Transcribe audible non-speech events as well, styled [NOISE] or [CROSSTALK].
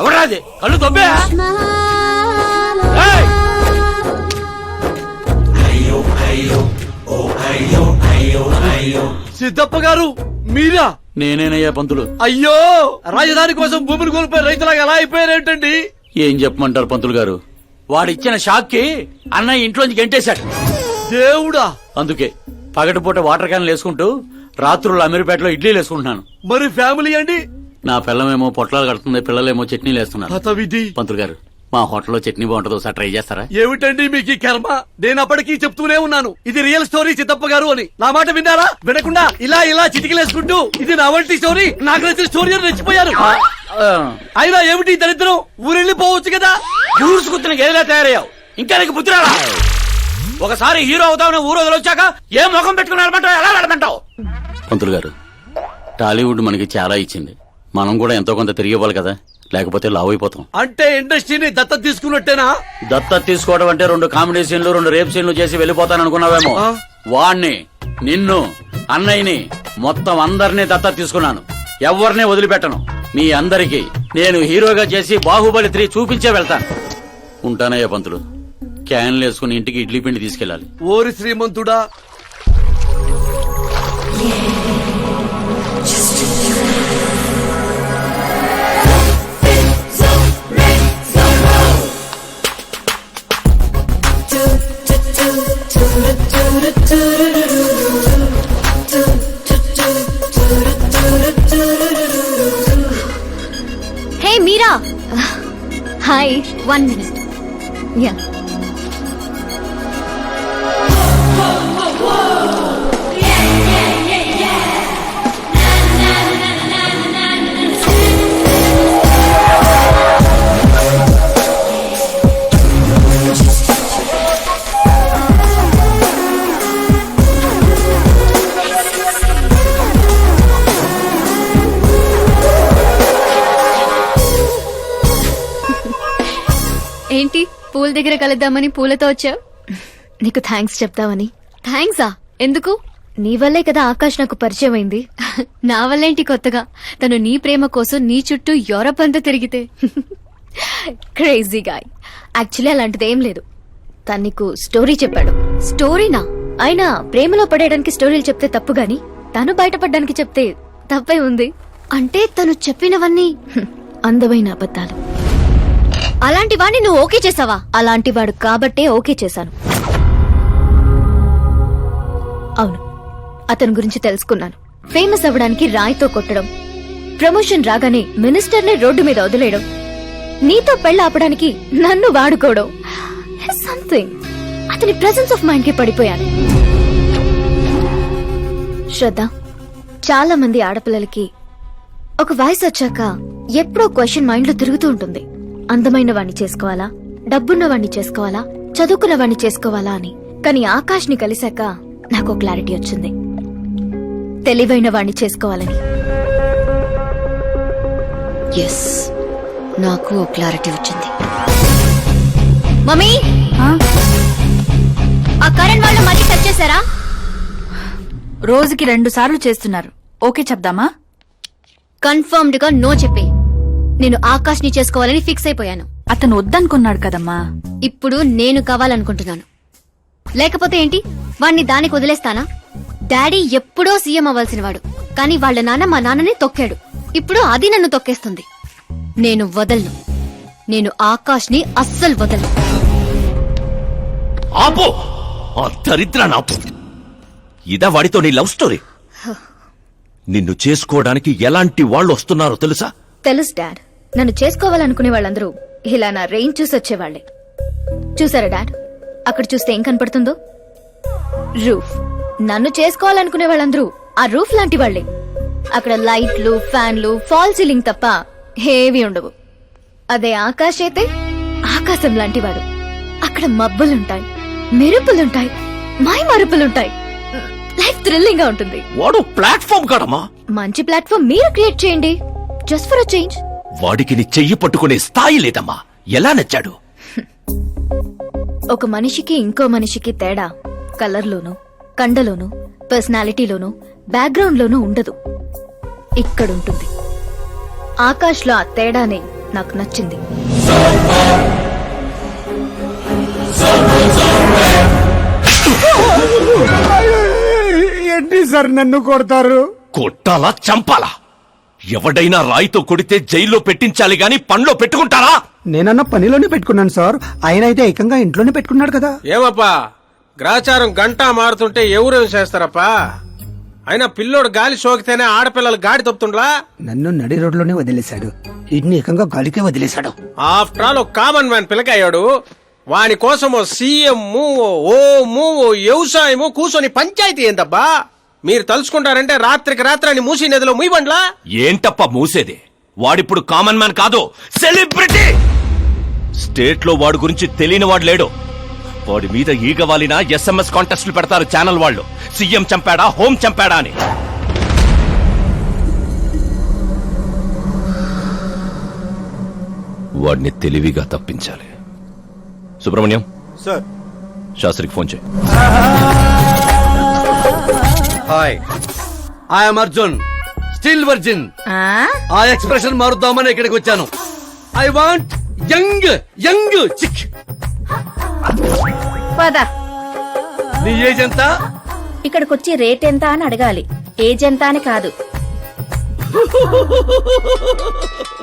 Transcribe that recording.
ఎవరా అది కళ్ళు తొబ్బే! సిద్ధప్ప గారు మీరా? నేనేనయ్యా పంతులు. అయ్యో! రాజధాని కోసం భూమిని కోల్పోయి రైతులాగా ఎలా అయిపోయారేంటండి ఏం చెప్పమంటారు పంతులు గారు? వాడిచ్చిన షాక్కి అన్నయ్య ఇంట్లోంచి గెంటేశాడు. దేవుడా! అందుకే పగటిపూట వాటర్ క్యాన్లు వేసుకుంటూ రాత్రులు అమీర్పేటలో ఇడ్లీలు వేసుకుంటున్నాను. మరి ఫ్యామిలీ అండి? నా పిల్లమేమో పొట్లాలు కడుతుంది పిల్లలేమో చట్నీలు వేస్తున్నారు. పంతులు గారు మా హోటల్లో చట్నీ బాగుంటుందో? ఒకసారి ట్రై చేస్తారా? ఏమిటండి మీకు ఈ కర్మ? నేను అప్పటికీ చెప్తూనే ఉన్నాను. ఇది రియల్ స్టోరీ సిద్ధప్ప గారు అని. నా మాట విన్నారా? వినకుండా ఇలా ఇలా చిటికలేసుకుంటూ ఇది నా వంటి స్టోరీ నాకు నచ్చిన స్టోరీ అని రెచ్చిపోయారు. అయినా ఏమిటి ఈ దరిద్రం? ఊరెళ్ళిపోవచ్చు కదా? ఊరుసుకుత్తిన గేదెలా తయారయ్యావు? ఇంకా నీకు బుద్ధి రాలా? ఒకసారి హీరో అవుతామని ఊరు వదిలొచ్చాక ఏ ముఖం పెట్టుకుని వెళ్ళమంటావు ఎలా వెళ్ళమంటావు? పంతులు గారు టాలీవుడ్ మనకి చాలా ఇచ్చింది. మనం కూడా ఎంతో కొంత తిరిగి ఇవ్వాలి కదా. లేకపోతే లావ్ అయిపోతాం. అంటే ఇండస్ట్రీని దత్తత తీసుకున్నట్టేనా? దత్తత తీసుకోవడం అంటే రెండు కామెడీ సీన్లు రెండు రేప్ సీన్లు చేసి వెళ్ళిపోతాను అనుకున్నావేమో? వాణ్ణి నిన్ను అన్నయ్యని మొత్తం అందరినీ దత్తత తీసుకున్నాను. ఎవరిని వదిలిపెట్టను. మీ అందరికీ నేను హీరోగా చేసి బాహుబలి త్రీ చూపించే వెళ్తాను. ఉంటానయ్యా పంతులు? క్యాన్లు వేసుకుని ఇంటికి ఇడ్లీ పిండి తీసుకెళ్ళాలి. ఓరి శ్రీమంతుడా. హాయ్ వన్ ఏంటి? పూల దగ్గర కలుద్దామని పూలతో వచ్చావు? నీకు థ్యాంక్స్ చెప్తావని. థ్యాంక్సా ఎందుకు? నీ వల్లే కదా ఆకాష్ నాకు పరిచయం అయింది. [LAUGHS] నా వల్లేంటి కొత్తగా? తను నీ ప్రేమ కోసం నీ చుట్టూ యూరప్ అంతా తిరిగితే. క్రేజీ గాయ్ యాక్చువల్లీ అలాంటిది ఏం లేదు. తను నీకు స్టోరీ చెప్పాడు. స్టోరీనా అయినా ప్రేమలో పడేయడానికి స్టోరీలు చెప్తే తప్పు గాని తను బయటపడడానికి చెప్తే తప్పే ఉంది. అంటే తను చెప్పినవన్నీ [LAUGHS] అందమైన అబద్ధాలు. అలాంటి వాడిని నువ్వు ఓకే చేసావా? అలాంటి వాడు కాబట్టే ఓకే చేశాను. అవును అతని గురించి తెలుసుకున్నాను. ఫేమస్ అవ్వడానికి రాయితో కొట్టడం ప్రమోషన్ రాగానే మినిస్టర్నే రోడ్డు మీద వదిలేయడం నీతో పెళ్ళ ఆపడానికి నన్ను వాడుకోవడం. సంథింగ్ అతని ప్రెసెన్స్ ఆఫ్ మైండ్కి పడిపోయాను. శ్రద్ధ చాలా మంది ఆడపిల్లలకి ఒక వయసు వచ్చాక ఎప్పుడో క్వశ్చన్ మైండ్లో తిరుగుతూ ఉంటుంది. అందమైన వాణ్ణి చేసుకోవాలా? డబ్బున్న వాణ్ణి చేసుకోవాలా? చదువుకున్న వాణ్ణి చేసుకోవాలా అని. కానీ ఆకాష్ని కలిశాక నాకు క్లారిటీ వచ్చింది. తెలివైన వాణ్ణి చేసుకోవాలని. ఎస్ నాకు ఓ క్లారిటీ వచ్చింది. మమ్మీ! ఆ? కరెంట్ వాళ్ళు మళ్ళీ టచ్ చేశారా? రోజుకి రెండు సార్లు చేస్తున్నారు. ఓకే చెప్దామా? కన్ఫర్మ్డ్గా నో చెప్పే నేను ఆకాష్ని చేసుకోవాలని ఫిక్స్ అయిపోయాను. అతను వద్దనుకున్నాడు కదమ్మా. ఇప్పుడు నేను కావాలనుకుంటున్నాను. లేకపోతే ఏంటి? వాణ్ణి దానికి వదిలేస్తానా? డాడీ ఎప్పుడో సీఎం అవ్వాల్సిన వాడు కానీ వాళ్ళ నాన్న మా నాన్నని తొక్కాడు. ఇప్పుడు అది నన్ను తొక్కేస్తుంది. నేను వదలను. నేను ఆకాష్ని అస్సలు వదలను. ఆపో! ఆ దరిద్రాన్ని ఆపు ఇదా వాడితో నీ లవ్ స్టోరీ. నిన్ను చేసుకోవడానికి ఎలాంటి వాళ్ళు వస్తున్నారో తెలుసా? తెలుసు డాడ్. నన్ను చేసుకోవాలనుకునే వాళ్ళందరూ ఇలా నా రేంజ్ చూసి వచ్చేవాళ్ళే చూసారా డాడ్? అక్కడ చూస్తే ఏం కనపడుతుందో? రూఫ్. నన్ను చేసుకోవాలనుకునే వాళ్ళందరూ ఆ రూఫ్ లాంటి వాళ్ళే అక్కడ లైట్లు ఫ్యాన్లు ఫాల్ సీలింగ్ తప్ప హేవీ ఉండవు. అదే ఆకాశ్ అయితే ఆకాశం లాంటివాడు అక్కడ మబ్బులుంటాయి మెరుపులుంటాయి మై మరుపులుంటాయి లైఫ్ థ్రిల్లింగ్గా ఉంటుంది. వాడు ప్లాట్ఫామ్ మంచి ప్లాట్ఫామ్ మీరు క్రియేట్ చేయండి. Just for a change. వాడికి నీ చెయ్యి పట్టుకునే స్థాయి లేదమ్మా. ఎలా నచ్చాడు? ఒక మనిషికి ఇంకో మనిషికి తేడా కలర్లోనూ కండలోనూ పర్సనాలిటీలోనూ బ్యాక్గ్రౌండ్ లోనూ ఉండదు. ఇక్కడుంటుంది. ఆకాష్లో ఆ తేడానే నాకు నచ్చింది. ఏంటి సార్ నన్ను కొడతారు? కొట్టాలా చంపాలా? ఎవడైనా రాయితో కొడితే జైల్లో పెట్టించాలి గాని పండ్లో పెట్టుకుంటారా? నేనన్న పనిలోనే పెట్టుకున్నాను సార్. ఆయన అయితే ఏకంగా ఇంట్లోనే పెట్టుకున్నాడు కదా. ఏమప్పా? గ్రాచారం గంటా మారుతుంటే ఎవరేం చేస్తారప్పా? అయినా పిల్లోడు గాలి సోకితేనే ఆడపిల్లలు గాడి తప్పుతుండ్లా? నన్ను నడి రోడ్లోనే వదిలేశాడు. ఇన్ని ఏకంగా గాలికే వదిలేశాడు. ఆఫ్టర్ ఆల్ ఒక కామన్ మ్యాన్ పిల్లకయ్యాడు వాని కోసం ఓ సీఎం ఓ ఓము ఓ వ్యవసాయము కూర్చొని పంచాయతీ ఏందబ్బా? మీరు తలుచుకుంటారంటే రాత్రికి రాత్రాన్ని మూసి నదిలో ముయ్యబండ్లా ఏంటప్ప మూసేది? వాడిప్పుడు కామన్ మ్యాన్ కాదు సెలబ్రిటీ! స్టేట్లో వాడి గురించి తెలియని వాడు లేడు. వాడి మీద ఈగ వాలిన ఎస్ఎంఎస్ కాంటెస్ట్లు పెడతారు ఛానల్ వాళ్ళు. సీఎం చంపాడా హోం చంపాడా అని. వాడిని తెలివిగా తప్పించాలి. సుబ్రహ్మణ్యం సార్. శాస్త్రికి ఫోన్ చేయి. Hi. I'm Arjun still virgin ఆ? ఎక్స్ప్రెషన్ మారుద్దామని ఇక్కడికి వచ్చాను. I want young young chick పద. నీ ఏజ్ ఎంత? ఇక్కడికొచ్చి రేట్ ఎంత అని అడగాలి. ఏజ్ ఎంత అని కాదు. [LAUGHS]